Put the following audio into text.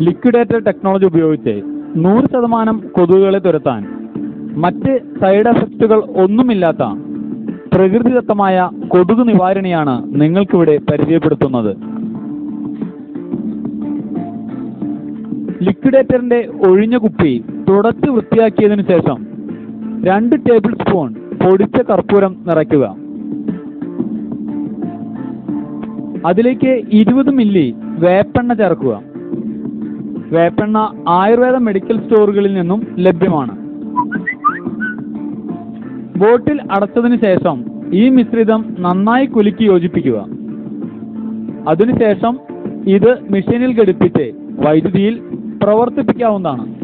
Liquidator technology ഉപയോഗിച്ച് നൂറ് ശതമാനം കൊതുകുകളെ തുരത്താൻ. മറ്റ് സൈഡ് എഫക്റ്റുകൾ ഒന്നുമില്ലാത്ത പ്രകൃതിദത്തമായ കൊതുക് നിവാരണിയാണ് നിങ്ങൾക്കിവിടെ പരിചയപ്പെടുത്തുന്നത്. ലിക്വിഡേറ്ററിന്റെ ഒഴിഞ്ഞ കുപ്പി തുടച്ച് വൃത്തിയാക്കിയതിനു ശേഷം രണ്ട് ടേബിൾ സ്പൂൺ പൊടിച്ച കർപ്പൂരം നിറയ്ക്കുക. അതിലേക്ക് ഇരുപത് മില്ലി വേപ്പെണ്ണ ചേർക്കുക. വേപ്പെണ്ണ ആയുർവേദ മെഡിക്കൽ സ്റ്റോറുകളിൽ നിന്നും ലഭ്യമാണ്. ബോട്ടിൽ അടച്ചതിന് ശേഷം ഈ മിശ്രിതം നന്നായി കുലുക്കി യോജിപ്പിക്കുക. അതിനുശേഷം ഇത് മെഷീനിൽ ഘടിപ്പിച്ച് വൈദ്യുതിയിൽ പ്രവർത്തിപ്പിക്കാവുന്നതാണ്.